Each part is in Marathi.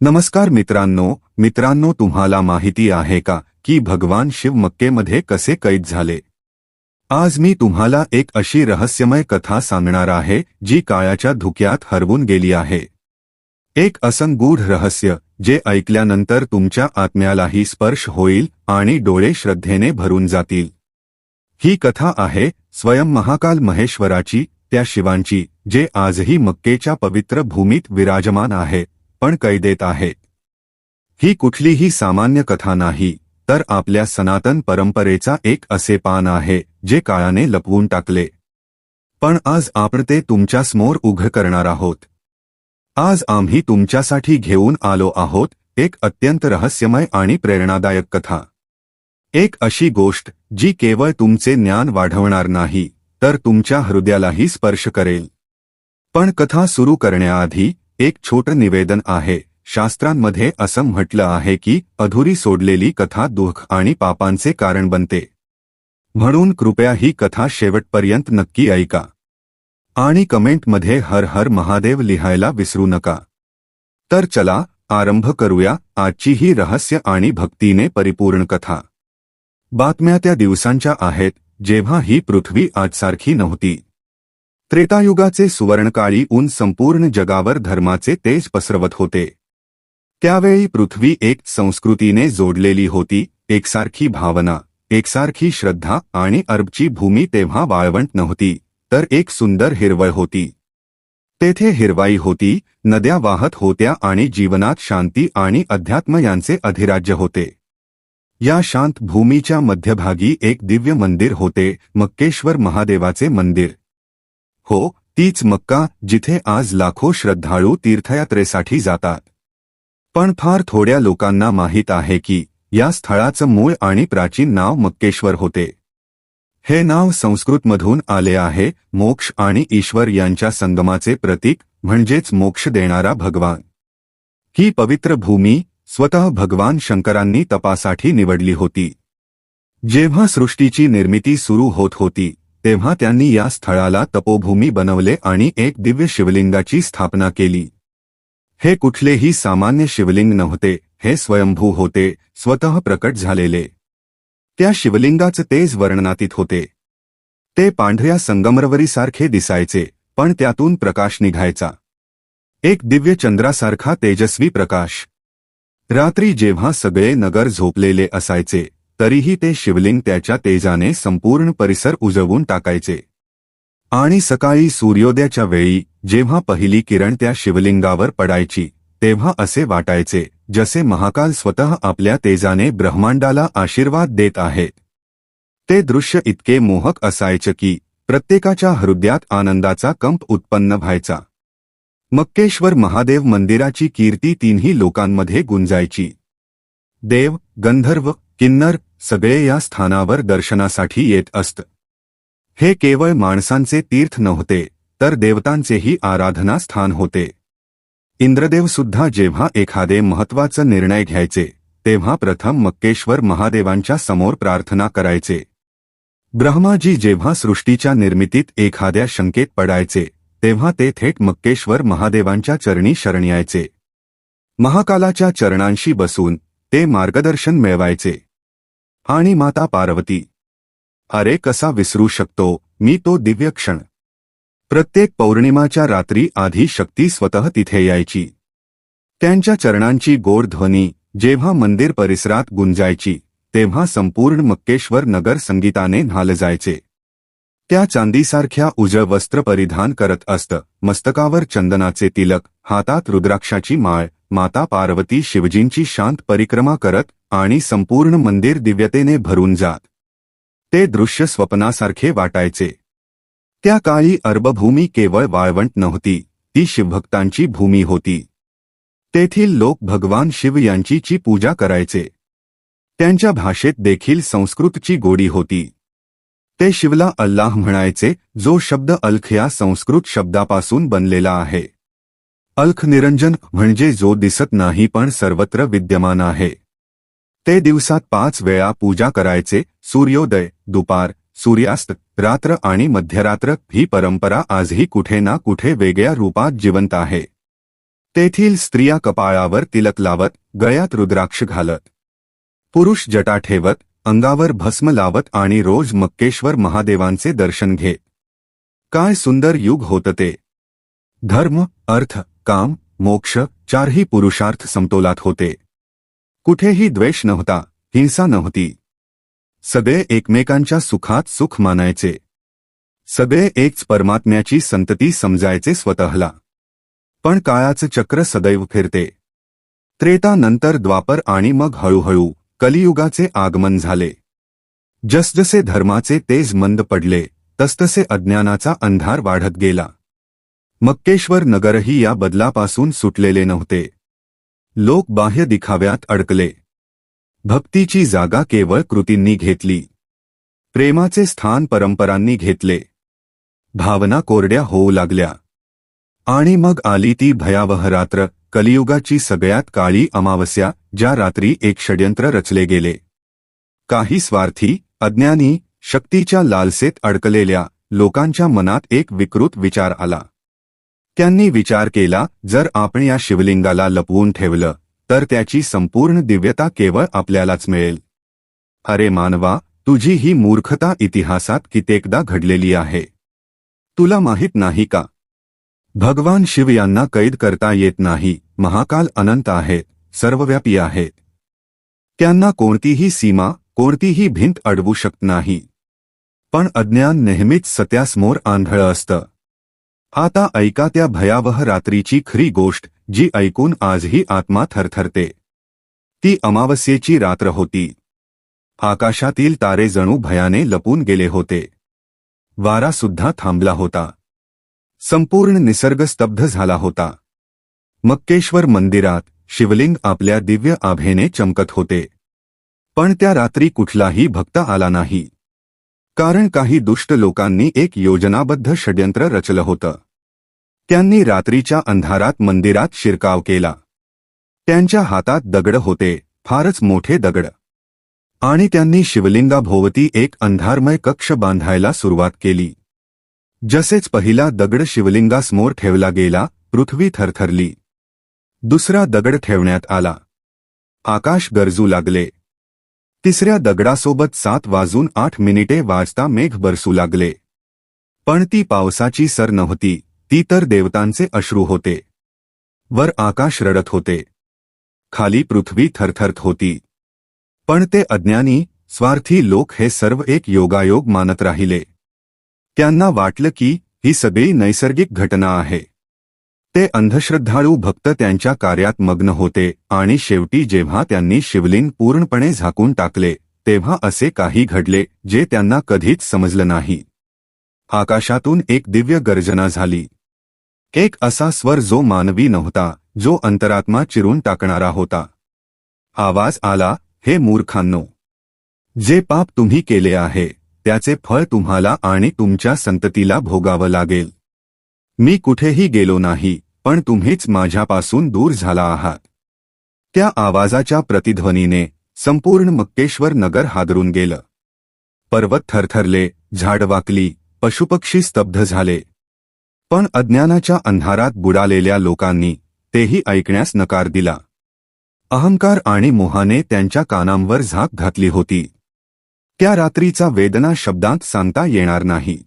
नमस्कार मित्रांनो मित्रांनो तुम्हाला माहिती आहे का की भगवान शिव मक्केमध्ये कसे कैद झाले? आज मी तुम्हाला एक अशी रहस्यमय कथा सांगणार आहे जी काळाच्या धुक्यात हरवून गेली आहे. एक असंगूढ रहस्य जे ऐकल्यानंतर तुमच्या आत्म्यालाही स्पर्श होईल आणि डोळे श्रद्धेने भरून जातील. ही कथा आहे स्वयं महाकाल महेश्वराची त्या शिवांची जे आजही मक्केच्या पवित्र भूमीत विराजमान आहे. पण कैदेत आहेत ही कुठलीही सामान्य कथा नाही तर आपल्या सनातन परंपरेचा एक असे पान आहे जे काळाने लपवून टाकले. पण आज आपण ते तुमच्यासमोर उघं करणार आहोत. आज आम्ही तुमच्यासाठी घेऊन आलो आहोत एक अत्यंत रहस्यमय आणि प्रेरणादायक कथा. एक अशी गोष्ट जी केवळ तुमचे ज्ञान वाढवणार नाही तर तुमच्या हृदयालाही स्पर्श करेल. पण कथा सुरू करण्याआधी एक छोटं निवेदन आहे. शास्त्रांमध्ये असं म्हटलं आहे की, अधुरी सोडलेली कथा दुःख आणि पापांचे कारण बनते. म्हणून कृपया ही कथा शेवटपर्यंत नक्की ऐका. आणि कमेंटमध्ये हर हर महादेव लिहायला विसरू नका. तर चला, आरंभ करूया आजची ही रहस्य आणि भक्तीने परिपूर्ण कथा. बातम्या त्या दिवसांच्या आहेत, जेव्हा ही पृथ्वी आजसारखी नव्हती. त्रेतायुगाचे सुवर्णकाळी ऊन संपूर्ण जगावर धर्माचे तेज पसरवत होते. त्यावेळी पृथ्वी एक संस्कृतीने जोडलेली होती एकसारखी भावना एकसारखी श्रद्धा आणि अरबची भूमी तेव्हा वाळवंट नव्हती तर एक सुंदर हिरवळ होती. तेथे हिरवाई होती नद्या वाहत होत्या आणि जीवनात शांती आणि अध्यात्म यांचे अधिराज्य होते. या शांत भूमीच्या मध्यभागी एक दिव्य मंदिर होते मक्केश्वर महादेवाचे मंदिर. हो तीच मक्का जिथे आज लाखो श्रद्धाळू तीर्थयात्रेसाठी जातात. पण फार थोड्या लोकांना माहीत आहे की या स्थळाचं मूळ आणि प्राचीन नाव मक्केश्वर होते. हे नाव संस्कृतमधून आले आहे मोक्ष आणि ईश्वर यांच्या संगमाचे प्रतीक म्हणजेच मोक्ष देणारा भगवान. ही पवित्र भूमी स्वतः भगवान शंकरांनी तपासाठी निवडली होती. जेव्हा सृष्टीची निर्मिती सुरू होत होती तेव्हा त्यांनी या स्थळाला तपोभूमी बनवले आणि एक दिव्य शिवलिंगाची स्थापना केली. हे कुठलेही सामान्य शिवलिंग नव्हते हे स्वयंभू होते स्वतः प्रकट झालेले. त्या शिवलिंगाचं तेज वर्णनातीत होते. ते पांढऱ्या संगमरवरीसारखे दिसायचे पण त्यातून प्रकाश निघायचा. एक दिव्य चंद्रासारखा तेजस्वी प्रकाश. रात्री जेव्हा सगळे नगर झोपलेले असायचे तरीही ते शिवलिंग त्याच्या तेजाने संपूर्ण परिसर उजवून टाकायचे. आणि सकाळी सूर्योदयाच्या वेळी जेव्हा पहिली किरण त्या शिवलिंगावर पडायची तेव्हा असे वाटायचे जसे महाकाल स्वतः आपल्या तेजाने ब्रह्मांडाला आशीर्वाद देत आहे. ते दृश्य इतके मोहक असायचे की प्रत्येकाच्या हृदयात आनंदाचा कंप उत्पन्न व्हायचा. मक्केश्वर महादेव मंदिराची कीर्ती तीनही लोकांमध्ये गुंजायची. देव गंधर्व किन्नर सगळे या स्थानावर दर्शनासाठी येत असत. हे केवळ माणसांचे तीर्थ नव्हते तर देवतांचेही आराधना स्थान होते. इंद्रदेव सुद्धा जेव्हा एखादे महत्त्वाचा निर्णय घ्यायचे तेव्हा प्रथम मक्केश्वर महादेवांच्या समोर प्रार्थना करायचे. ब्रह्माजी जेव्हा सृष्टीच्या निर्मितीत एखाद्या शंकेत पडायचे तेव्हा ते थेट मक्केश्वर महादेवांच्या चरणी शरण यायचे महाकालाच्या चरणांशी बसून ते मार्गदर्शन मिळवायचे. आणि माता पार्वती. अरे कसा विसरू शकतो मी तो दिव्य क्षण. प्रत्येक पौर्णिमाच्या रात्री आधी शक्ती स्वतः तिथे यायची. त्यांच्या चरणांची गोड ध्वनी जेव्हा मंदिर परिसरात गुंजायची तेव्हा संपूर्ण मक्केश्वर नगर संगीताने न्हाल जायचे. त्या चांदीसारख्या उजळ वस्त्र परिधान करत असत मस्तकावर चंदनाचे तिलक हातात रुद्राक्षाची माळ माता पार्वती शिवजींची शांत परिक्रमा करत आणि संपूर्ण मंदिर दिव्यतेने भरून जात. ते दृश्य स्वप्नासारखे वाटायचे. त्या काळी अर्बभूमी केवळ वाळवंट नव्हती ती शिवभक्तांची भूमी होती. तेथील लोक भगवान शिव यांचीची पूजा करायचे. त्यांच्या भाषेत देखील संस्कृतची गोडी होती. ते शिवला अल्लाह म्हणायचे जो शब्द अल्ख या संस्कृत शब्दापासून बनलेला आहे. अल्ख निरंजन म्हणजे जो दिसत नाही पण सर्वत्र विद्यमान आहे. ते दिवसात पाच वेळा पूजा करायचे सूर्योदय दुपार सूर्यास्त रात्र आणि मध्यरात्र ही परंपरा आजही कुठे ना कुठे वेगळ्या रूपात जिवंत आहे. तेथील स्त्रिया कपाळावर तिलक लावत गळ्यात रुद्राक्ष घालत. पुरुष जटा ठेवत अंगावर भस्म लावत आणि रोज मक्केश्वर महादेवांचे दर्शन घेत. काय सुंदर युग होतं ते. धर्म अर्थ काम मोक्ष चारही पुरुषार्थ समतोलात होते. कुठेही द्वेष नव्हता हिंसा नव्हती. सगळे एकमेकांच्या सुखात सुख मानायचे. सगळे एकच परमात्म्याची संतती समजायचे स्वतःला. पण काळाचं चक्र सदैव फिरते. त्रेता नंतर द्वापर आणि मग हळूहळू कलियुगाचे आगमन झाले. जसजसे धर्माचे तेज मंद पडले तसतसे अज्ञानाचा अंधार वाढत गेला. मक्केश्वर नगरही या बदलापासून सुटलेले नव्हते. लोक बाह्य दिखाव्यात अडकले. भक्तीची जागा केवळ कृतींनी घेतली. प्रेमाचे स्थान परंपरांनी घेतले. भावना कोरड्या होऊ लागल्या. आणि मग आली ती भयावह रात्र कलियुगाची सगळ्यात काळी अमावस्या ज्या रात्री एक षड्यंत्र रचले गेले. काही स्वार्थी अज्ञानी शक्तीच्या लालसेत अडकलेल्या लोकांच्या मनात एक विकृत विचार आला. त्यांनी विचार केला जर आपण या शिवलिंगाला लपवून ठेवलं तर त्याची संपूर्ण दिव्यता केवळ आपल्यालाच मिळेल. अरे मानवा तुझी ही मूर्खता इतिहासात कित्येकदा घडलेली आहे. तुला माहीत नाही का? भगवान शिव यांना कैद करता येत नाही महाकाल अनंत आहेत सर्वव्यापी आहेत त्यांना कोणतीही सीमा कोणतीही भिंत अडवू शकत नाही. पण अज्ञान नेहमीच सत्यासमोर आंधळं असतं. आता ऐका त्या भयावह रात्रीची खरी गोष्ट जी ऐकून आजही आत्मा थरथरते. ती अमावस्येची रात्र होती. आकाशातील तारे जणू भयाने लपून गेले होते. वारा सुद्धा थांबला होता. संपूर्ण निसर्ग स्तब्ध झाला होता. मक्केश्वर मंदिरात शिवलिंग आपल्या दिव्य आभेने चमकत होते. पण त्या रात्री कुठलाही भक्त आला नाही. कारण काही दुष्ट लोकांनी एक योजनाबद्ध षड्यंत्र रचलं होतं. त्यांनी रात्रीच्या अंधारात मंदिरात शिरकाव केला. त्यांच्या हातात दगड होते फारच मोठे दगड. आणि त्यांनी शिवलिंगाभोवती एक अंधारमय कक्ष बांधायला सुरुवात केली. जसेच पहिला दगड शिवलिंगासमोर ठेवला गेला पृथ्वी थरथरली. दुसरा दगड ठेवण्यात आला. आकाश गरजू लागले. तिसऱ्या दगडासोबत सात वाजून आठ मिनिटे वाजता मेघ बरसू लागले. पण ती पावसाची सर नव्हती. ती तर देवतांचे अश्रू होते. वर आकाश रडत होते. खाली पृथ्वी थरथरत होती. पण ते अज्ञानी स्वार्थी लोक हे सर्व एक योगायोग मानत राहिले. त्यांना वाटलं की ही सगळी नैसर्गिक घटना आहे. ते अंधश्रद्धाळू भक्त त्यांच्या कार्यात मग्न होते आणि शेवटी जेव्हा त्यांनी शिवलिंग पूर्णपणे झाकून टाकले तेव्हा असे काही घडले जे त्यांना कधीच समजलं नाही. आकाशातून एक दिव्य गर्जना झाली. एक असा स्वर जो मानवी नव्हता जो अंतरात्मा चिरून टाकणारा होता. आवाज आला हे मूर्खांनो! जे पाप तुम्ही केले आहे त्याचे फळ तुम्हाला आणि तुमच्या संततीला भोगावं लागेल. मी कुठेही गेलो नाही पण तुम्हीच माझ्यापासून दूर झाला आहात. त्या आवाजाच्या प्रतिध्वनीने संपूर्ण मक्केश्वर नगर हादरून गेलं. पर्वत थरथरले झाड वाकली पशुपक्षी स्तब्ध झाले. पण अज्ञानाच्या अंधारात बुडालेल्या लोकांनी तेही ऐकण्यास नकार दिला. अहंकार आणि मोहाने त्यांच्या कानांवर झाक घातली होती. त्या रात्रीचा वेदना शब्दांत सांगता येणार नाही.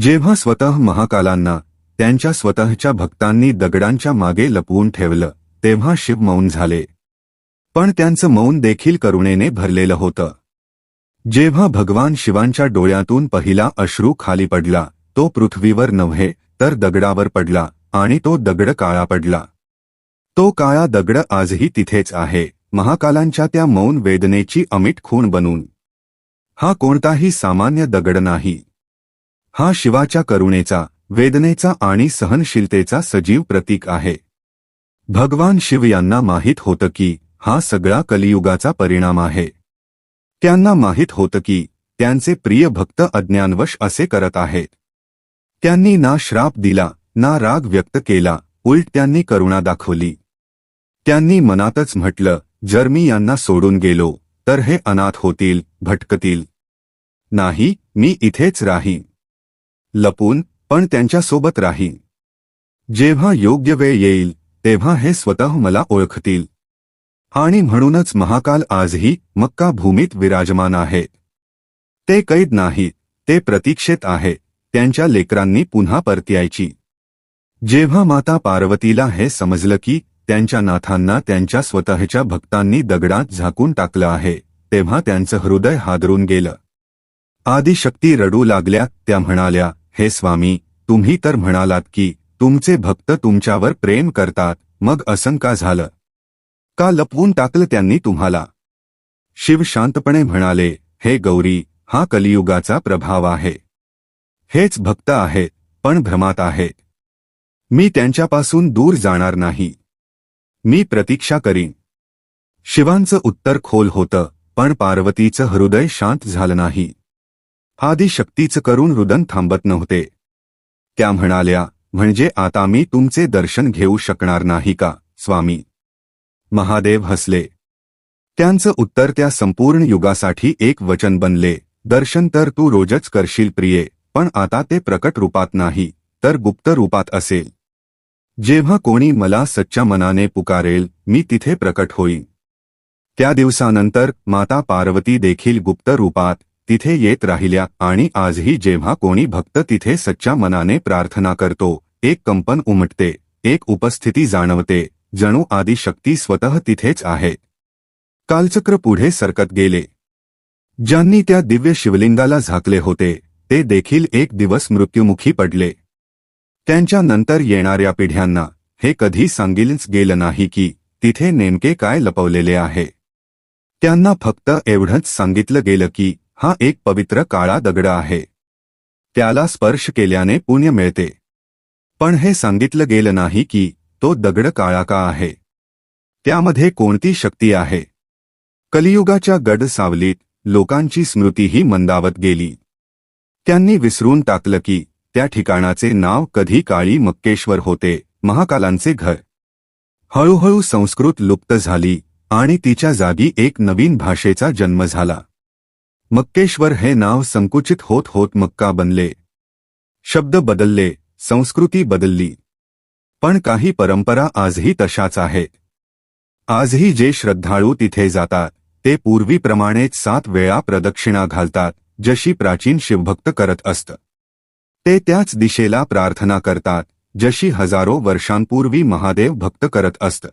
जेव्हा स्वतः महाकालांना त्यांच्या स्वतःच्या भक्तांनी दगडांच्या मागे लपवून ठेवलं तेव्हा शिव मौन झाले. पण त्यांचं मौन देखील करुणेने भरलेलं होतं. जेव्हा भगवान शिवांच्या डोळ्यातून पहिला अश्रू खाली पडला तो पृथ्वीवर नव्हे तर दगडावर पडला आणि तो दगड काळा पडला. तो काळा दगड आजही तिथेच आहे महाकालांच्या त्या मौन वेदनेची अमिट खूण बनून. हा कोणताही सामान्य दगड नाही. हा शिवाच्या करुणेचा वेदनेचा आणि सहनशीलतेचा सजीव प्रतीक आहे. भगवान शिव यांना माहीत होतं की हा सगळा कलियुगाचा परिणाम आहे. त्यांना माहीत होतं की त्यांचे प्रिय भक्त अज्ञानवश असे करत आहेत. त्यांनी ना श्राप दिला ना राग व्यक्त केला उलट त्यांनी करुणा दाखवली. त्यांनी मनातच म्हटलं जर मी यांना सोडून गेलो तर हे अनाथ होतील भटकतील. नाही मी इथेच राहीन लपून पण त्यांच्यासोबत राहीन जेव्हा योग्य वेळ येईल तेव्हा हे स्वतः मला ओळखतील. आणि म्हणूनच महाकाल आजही मक्का भूमीत विराजमान आहे. ते कैद नाही ते प्रतीक्षेत आहे. त्यांच्या लेकरांनी पुन्हा परत जेव्हा माता पार्वतीला हे समजलं की त्यांच्या नाथांना त्यांच्या स्वतःच्या भक्तांनी दगडात झाकून टाकलं आहे तेव्हा त्यांचं हृदय हादरून गेलं. आदिशक्ती रडू लागल्या त्या म्हणाल्या हे स्वामी तुम्ही तर म्हणालात की तुमचे भक्त तुमच्यावर प्रेम करतात मग असं का झालं. का लपवून टाकलं त्यांनी तुम्हाला? शिव शांतपणे म्हणाले हे गौरी हा कलियुगाचा प्रभाव आहे. हेच भक्त आहेत पण भ्रमात आहेत मी त्यांच्यापासून दूर जाणार नाही. मी प्रतीक्षा करीन. शिवांचं उत्तर खोल होतं पण पार्वतीचं हृदय शांत झालं नाही. आदिशक्तीचं करून रुदन थांबत नव्हते. त्या म्हणाल्या म्हणजे आता मी तुमचे दर्शन घेऊ शकणार नाही का स्वामी? महादेव हसले. त्यांचं उत्तर त्या संपूर्ण युगासाठी एक वचन बनले दर्शन तर तू रोजच करशील प्रिये पण आता ते प्रकट रूपात नाही तर गुप्त रूपात असेल. जेव्हा कोणी मला सच्च्या मनाने पुकारेल मी तिथे प्रकट होईल त्या दिवसानंतर माता पार्वती देखील गुप्त रूपात तिथे येत राहिल्या आणि आजही जेव्हा कोणी भक्त तिथे सच्च्या मनाने प्रार्थना करतो एक कंपन उमटते एक उपस्थिती जाणवते जणू आदी शक्ती स्वतः तिथेच आहे. कालचक्र पुढे सरकत गेले. ज्यांनी त्या दिव्य शिवलिंगाला झाकले होते ते देखील एक दिवस मृत्युमुखी पडले. त्यांच्या नंतर येणाऱ्या पिढ्यांना हे कधी सांगितलंच गेलं नाही की तिथे नेमके काय लपवलेले आहे. त्यांना फक्त एवढंच सांगितलं गेलं की हा एक पवित्र काळा दगड आहे. त्याला स्पर्श केल्याने पुण्य मिळते. पण हे सांगितलं गेलं नाही की तो दगड काळा का आहे. त्यामध्ये कोणती शक्ती आहे? कलियुगाच्या गड सावलीत लोकांची स्मृतीही मंदावत गेली. त्यांनी विसरून टाकलं की त्या ठिकाणाचे नाव कधी काळी मक्केश्वर होते महाकालांचे घर. हळूहळू संस्कृत लुप्त झाली आणि तिच्या जागी एक नवीन भाषेचा जन्म झाला. मक्केश्वर हे नाव संकुचित होत होत मक्का बनले. शब्द बदलले संस्कृती बदलली. पण काही परंपरा आजही तशाच आहेत आजही जे श्रद्धाळू तिथे जातात ते पूर्वीप्रमाणेच सात वेळा प्रदक्षिणा घालतात. जशी प्राचीन शिवभक्त करत असत. ते त्याच दिशेला प्रार्थना करतात जशी हजारो वर्षांपूर्वी महादेव भक्त करत असत.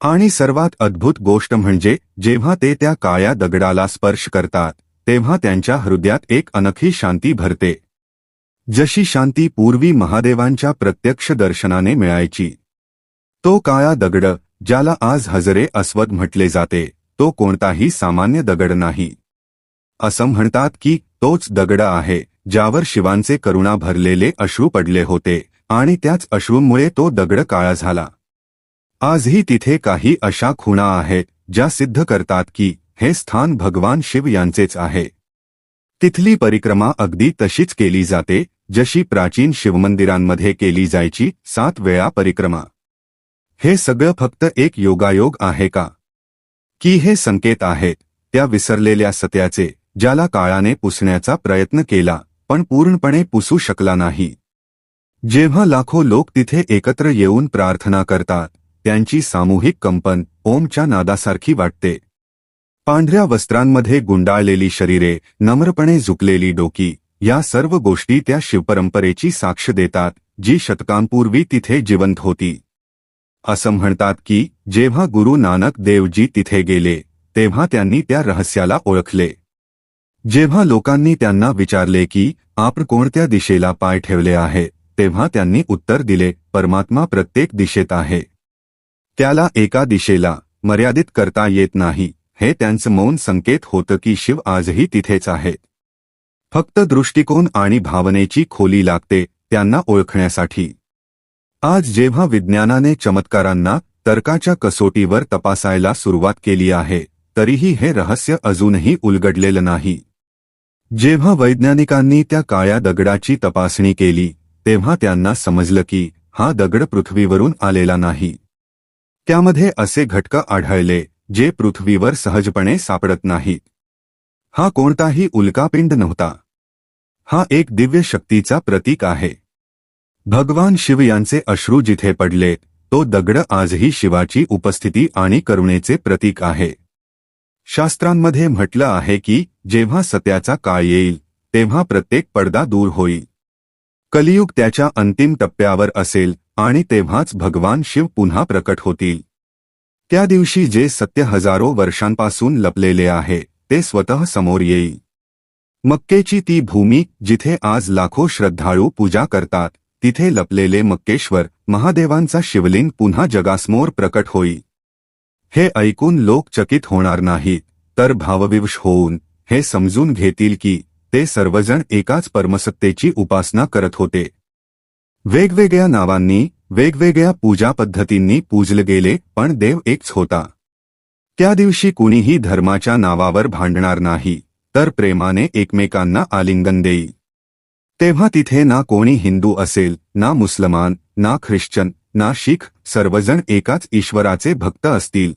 आणि सर्वात अद्भुत गोष्ट म्हणजे जेव्हा ते त्या काळ्या दगडाला स्पर्श करतात तेव्हा त्यांच्या हृदयात एक अनखी शांती भरते. जशी शांती पूर्वी महादेवांच्या प्रत्यक्ष दर्शनाने मिळायची. तो काळा दगड ज्याला आज हजरे अस्वद म्हटले जाते तो कोणताही सामान्य दगड नाही. असं म्हणतात की तोच दगड आहे ज्यावर शिवांचे करुणा भरलेले अश्रू पडले होते आणि त्याच अश्रूंमुळे तो दगड काळा झाला. आजही तिथे काही अशा खुणा आहेत ज्या सिद्ध करतात की हे स्थान भगवान शिव यांचेच आहे. तिथली परिक्रमा अगदी तशीच केली जाते जशी प्राचीन शिवमंदिरांमध्ये केली जायची सात वेळा परिक्रमा. हे सगळं फक्त एक योगायोग आहे का? की हे संकेत आहेत त्या विसरलेल्या सत्याचे. ज्याला काळाने पुसण्याचा प्रयत्न केला पण पूर्णपणे पुसू शकला नाही. जेव्हा लाखो लोक तिथे एकत्र येऊन प्रार्थना करतात त्यांची सामूहिक कंपन ओमच्या नादासारखी वाटते. पांढऱ्या वस्त्रांमध्ये गुंडाळलेली शरीरे नम्रपणे झुकलेली डोकी या सर्व गोष्टी त्या शिवपरंपरेची साक्ष देतात जी शतकांपूर्वी तिथे जिवंत होती. असं म्हणतात की जेव्हा गुरु नानक देवजी तिथे गेले तेव्हा त्यांनी त्या रहस्याला ओळखले. जेव्हा लोकांनी त्यांना विचारले की आपण कोणत्या दिशेला पाय ठेवले आहे? तेव्हा त्यांनी उत्तर दिले परमात्मा प्रत्येक दिशेत आहे. त्याला एका दिशेला मर्यादित करता येत नाही. हे त्यांचं मौन संकेत होतं की शिव आजही तिथेच आहे. फक्त दृष्टिकोन आणि भावनेची खोली लागते त्यांना ओळखण्यासाठी. आज जेव्हा विज्ञानाने चमत्कारांना तर्काच्या कसोटीवर तपासायला सुरुवात केली आहे तरीही हे रहस्य अजूनही उलगडलेलं नाही. जेव्हा वैज्ञानिकांनी त्या काळ्या दगडाची तपासणी केली तेव्हा त्यांना समजलं की हा दगड पृथ्वीवरून आलेला नाही. त्यामध्ये असे घटक आढळले जे पृथ्वीवर सहजपणे सापडत नाहीत. हा कोणताही उल्कापिंड नव्हता. हा एक दिव्य शक्तीचा प्रतीक आहे. भगवान शिव यांचे अश्रू जिथे पडले तो दगड आजही शिवाची उपस्थिती आणि करुणेचे प्रतीक आहे. शास्त्रांमध्ये म्हटलं आहे की जेव्हा सत्याचा काळ येईल तेव्हा प्रत्येक पडदा दूर होईल. कलियुग त्याच्या अंतिम टप्प्यावर असेल आणि तेव्हाच भगवान शिव पुन्हा प्रकट होतील. त्या दिवशी जे सत्य हजारो वर्षांपासून लपलेले आहे ते स्वतः समोर येईल. मक्केची ती भूमी जिथे आज लाखो श्रद्धाळू पूजा करतात तिथे लपलेले मक्केश्वर महादेवांचा शिवलिंग पुन्हा जगासमोर प्रकट होईल. हे ऐकून लोक चकित होणार नाहीत. तर भावविवश होऊन हे समजून घेतील की ते सर्वजण एकाच परमसत्तेची उपासना करत होते. वेगवेगळ्या नावांनी वेगवेगळ्या पूजा पद्धतींनी पूजले गेले पण देव एकच होता. त्या दिवशी कुणीही धर्माच्या नावावर भांडणार नाही तर प्रेमाने एकमेकांना आलिंगन देईल तेव्हा तिथे ना कोणी हिंदू असेल ना मुसलमान ना ख्रिश्चन ना शीख सर्वजण एकाच ईश्वराचे भक्त असतील.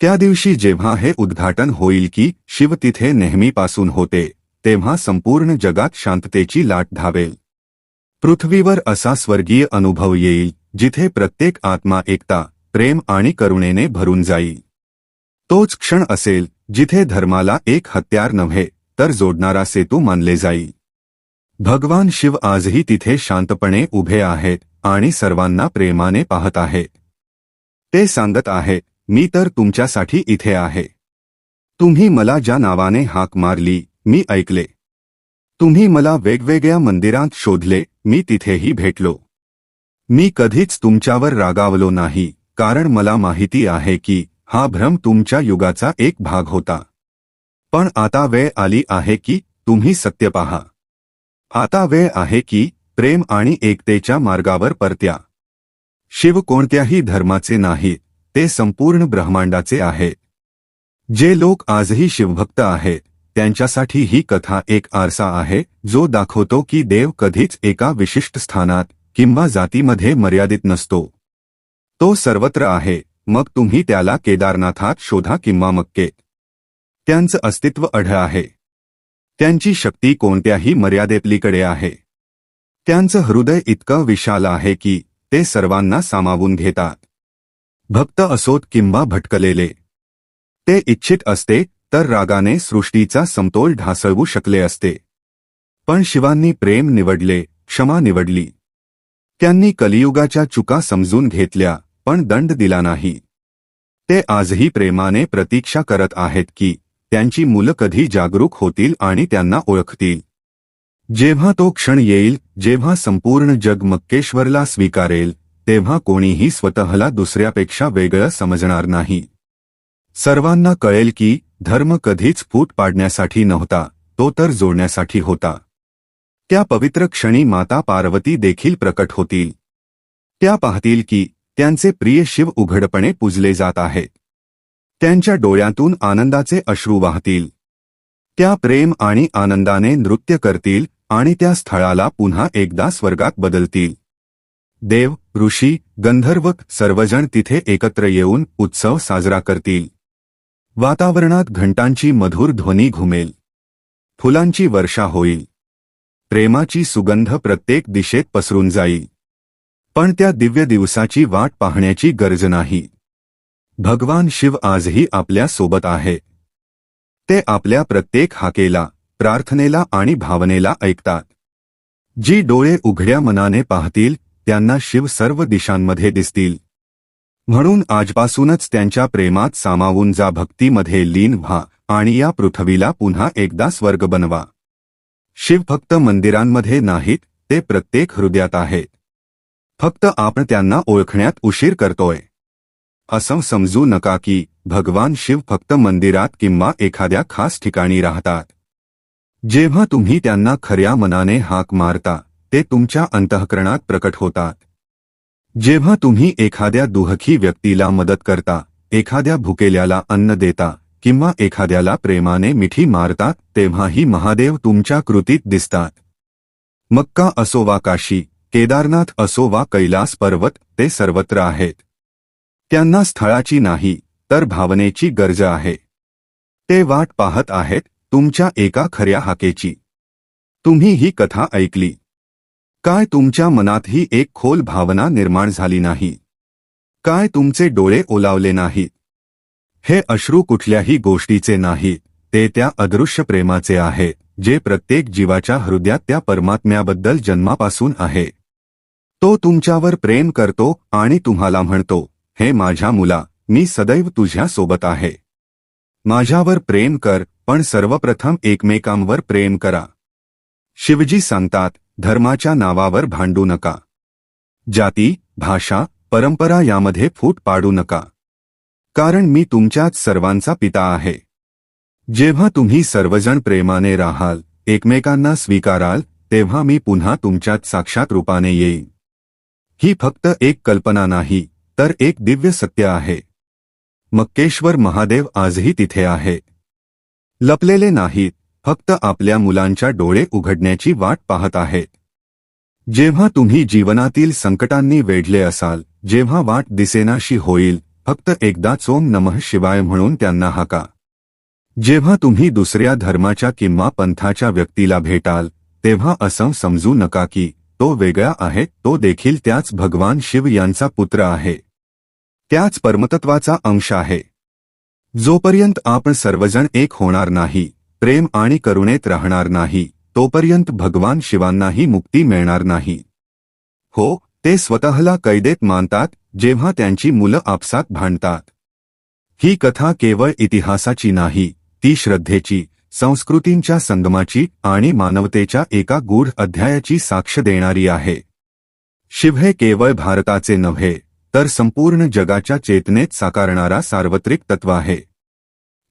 त्या दिवशी जेव्हा हे उद्घाटन होईल की शिव तिथे नेहमीपासून होते तेव्हा संपूर्ण जगात शांततेची लाट धावेल. पृथ्वीवर असा स्वर्गीय अनुभव येईल जिथे प्रत्येक आत्मा एकता प्रेम आणि करुणेने भरून जाईल. तोच क्षण असेल जिथे धर्माला एक हत्यार नव्हे तर जोडणारा सेतू मानले जाईल. भगवान शिव आजही तिथे शांतपणे उभे आहेत आणि सर्वांना प्रेमाने पाहत आहेत ते सांगत आहे मी तर तुमच्यासाठी इथे आहे. तुम्ही मला ज्या नावाने हाक मारली मी ऐकले. तुम्ही मला वेगवेगळ्या मंदिरांत शोधले मी तिथेही भेटलो. मी कधीच तुमच्यावर रागावलो नाही कारण मला माहिती आहे की हा भ्रम तुमच्या युगाचा एक भाग होता. पण आता वेळ आली आहे की तुम्ही सत्य पहा. आता वेळ आहे की प्रेम आणि एकतेच्या मार्गावर परत्या. शिव कोणत्याही धर्माचे नाहीत. ते संपूर्ण ब्रह्मांडाचे आहेत जे लोक आजही शिवभक्त आहेत त्यांच्यासाठी ही कथा एक आरसा आहे जो दाखवतो की देव कधीच एका विशिष्ट स्थानात किंवा जातीमध्ये मर्यादित नसतो. तो सर्वत्र आहे मग तुम्ही त्याला केदारनाथात शोधा किंवा मक्के. त्यांचं अस्तित्व अढळ आहे. त्यांची शक्ती कोणत्याही मर्यादेपलीकडे आहे. त्यांचं हृदय इतकं विशाल आहे की ते सर्वांना सामावून घेतात. भक्त असोत किंवा भटकलेले. ते इच्छित असते तर रागाने सृष्टीचा समतोल ढासळवू शकले असते. पण शिवांनी प्रेम निवडले क्षमा निवडली. त्यांनी कलियुगाच्या चुका समजून घेतल्या पण दंड दिला नाही. ते आजही प्रेमाने प्रतीक्षा करत आहेत की त्यांची मुलं कधी जागरूक होतील आणि त्यांना ओळखतील. जेव्हा तो क्षण येईल जेव्हा संपूर्ण जग मक्केश्वरला स्वीकारेल तेव्हा कोणीही स्वतःला दुसऱ्यापेक्षा वेगळं समजणार नाही. सर्वांना कळेल की धर्म कधीच फूट पाडण्यासाठी नव्हता तो तर जोडण्यासाठी होता. त्या पवित्र क्षणी माता पार्वती देखील प्रकट होतील. त्या पाहतील की त्यांचे प्रिय शिव उघडपणे पूजले जात आहेत त्यांच्या डोळ्यातून आनंदाचे अश्रू वाहतील. त्या प्रेम आणि आनंदाने नृत्य करतील आणि त्या स्थळाला पुन्हा एकदा स्वर्गात बदलतील. देव ऋषी गंधर्व सर्वजण तिथे एकत्र येऊन उत्सव साजरा करतील. वातावरणात घंटांची मधुर ध्वनी घुमेल. फुलांची वर्षा होईल. प्रेमाची सुगंध प्रत्येक दिशेत पसरून जाईल. पण त्या दिव्य दिवसाची वाट पाहण्याची गरज नाही. भगवान शिव आजही आपल्यासोबत आहे. ते आपल्या प्रत्येक हाकेला प्रार्थनेला आणि भावनेला ऐकतात. जी डोळे उघड्या मनाने पाहतील त्यांना शिव सर्व दिशांमध्ये दिसतील. म्हणून आजपासूनच त्यांच्या प्रेमात सामावून जा भक्तीमध्ये लीन व्हा आणि या पृथ्वीला पुन्हा एकदा स्वर्ग बनवा. शिव फक्त मंदिरांमध्ये नाहीत ते प्रत्येक हृदयात आहेत. फक्त आपण त्यांना ओळखण्यात उशीर करतोय. असं समजू नका की भगवान शिव फक्त मंदिरात किंवा एखाद्या खास ठिकाणी राहतात. जेव्हा तुम्ही त्यांना खऱ्या मनाने हाक मारता ते तुमच्या अंतःकरणात प्रकट होतात. जेव्हा तुम्ही एखाद्या दुहखी व्यक्तीला मदत करता एखाद्या भुकेल्याला अन्न देता किंवा एखाद्याला प्रेमाने मिठी मारतात तेव्हाही महादेव तुमच्या कृतीत दिसतात. मक्का असो वा काशी केदारनाथ असो वा कैलास पर्वत ते सर्वत्र आहेत. त्यांना स्थळाची नाही तर भावनेची गरज आहे. ते वाट पाहत आहेत तुमच्या एका खऱ्या हाकेची. तुम्ही ही कथा ऐकली काय तुमच्या मनातही एक खोल भावना निर्माण झाली नाही? काय तुमचे डोळे ओलावले नाहीत हे अश्रू कुठल्याही गोष्टीचे नाही ते त्या अदृश्य प्रेमाचे आहे जे प्रत्येक जीवाच्या हृदयात त्या परमात्म्याबद्दल जन्मापासून आहे. तो तुमच्यावर प्रेम करतो आणि तुम्हाला म्हणतो हे माझ्या मुला मी सदैव तुझ्या सोबत आहे. माझ्यावर प्रेम कर पण सर्वप्रथम एकमेकांवर प्रेम करा. शिवजी सांगतात धर्माच्या नावावर भांडू नका. जाती भाषा परंपरा यामध्ये फूट पाडू नका. कारण मी तुमच्यात सर्वांचा पिता आहे. जेव्हा तुम्ही सर्वजण प्रेमाने राहाल एकमेकांना स्वीकाराल तेव्हा मी पुन्हा तुमच्यात साक्षात रूपाने येईन. ही फक्त एक कल्पना नाही तर एक दिव्य सत्य आहे. मक्केश्वर महादेव आजही तिथे आहे. लपलेले नाहीत फक्त आपल्या मुलांच्या डोळे उघडण्याची वाट पाहत आहेत जेव्हा तुम्ही जीवनातील संकटांनी वेढले असाल जेव्हा वाट दिसेनाशी होईल फक्त एकदा चोम नमः शिवाय म्हणून त्यांना हाका. जेव्हा तुम्ही दुसऱ्या धर्माच्या किंवा पंथाच्या व्यक्तीला भेटाल तेव्हा असं समजू नका की तो वेगळा आहे तो देखील त्याच भगवान शिव यांचा पुत्र आहे. त्याच परमतत्वाचा अंश आहे. जोपर्यंत आपण सर्वजण एक होणार नाही प्रेम आणि करुणेत राहणार नाही तोपर्यंत भगवान शिवांनाही मुक्ती मिळणार नाही. हो ते स्वतःला कैदेत मानतात जेव्हा त्यांची मुलं आपसात भांडतात. ही कथा केवळ इतिहासाची नाही ती श्रद्धेची संस्कृतींच्या संगमाची आणि मानवतेच्या एका गूढ अध्यायाची साक्ष देणारी आहे. शिव हे केवळ भारताचे नव्हे तर संपूर्ण जगाच्या चेतनेत साकारणारा सार्वत्रिक तत्व आहे.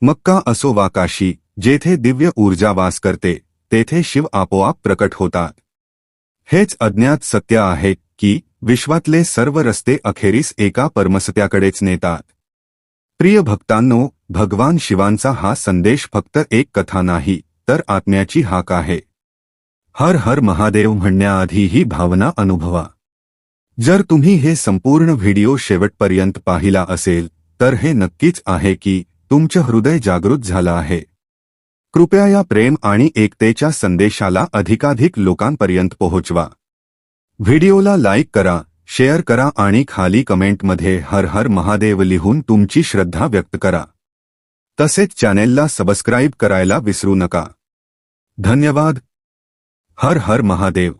मक्का असो वा काशी जेथे दिव्य ऊर्जा वास करते तेथे शिव आपोआप प्रकट होतात. हेच अज्ञात सत्य आहे की विश्वातले सर्व रस्ते अखेरीस एका परमसत्याकडेच नेतात. प्रिय भक्तांनो भगवान शिवांचा हा संदेश फक्त एक कथा नाही तर आत्म्याची हाक आहे. हर हर महादेव म्हणण्याआधी ही भावना अनुभवा. जर तुम्ही हे संपूर्ण व्हिडिओ शेवटपर्यंत पाहिला असेल तर हे नक्कीच आहे की तुमचं हृदय जागृत झालं आहे. कृपया या प्रेम आणि एकतेच्या संदेशाला अधिकाधिक लोकांपर्यंत पोहोचवा. व्हिडिओला लाईक करा शेअर करा आणि खाली कमेंटमध्ये हर हर महादेव लिहून तुमची श्रद्धा व्यक्त करा. तसेच चॅनेलला सबस्क्राईब करायला विसरू नका. धन्यवाद. हर हर महादेव.